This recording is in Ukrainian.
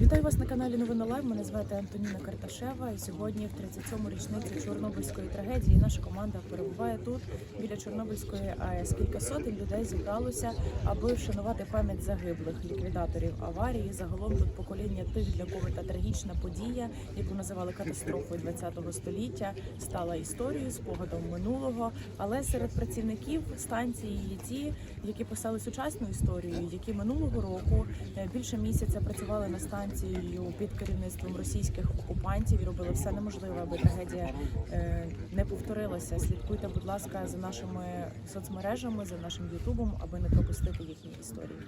Вітаю вас на каналі Новини Лайв. Мене звати Антоніна Карташева. І сьогодні, в 37-му річницю Чорнобильської трагедії, наша команда перебуває тут біля Чорнобильської АЕС. Кілька сотень людей зібралося, аби вшанувати пам'ять загиблих ліквідаторів аварії. Загалом тут покоління тих, для кого та трагічна подія, яку називали катастрофою ХХ століття, стала історією, спогадом минулого. Але серед працівників станції є ті, які писали сучасну історію, які минулого року е, більше місяця працювали на станцією під керівництвом російських окупантів і робили все неможливе, аби трагедія е, не повторилася. Слідкуйте, будь ласка, за нашими соцмережами, за нашим Ютубом, аби не пропустити їхні історії.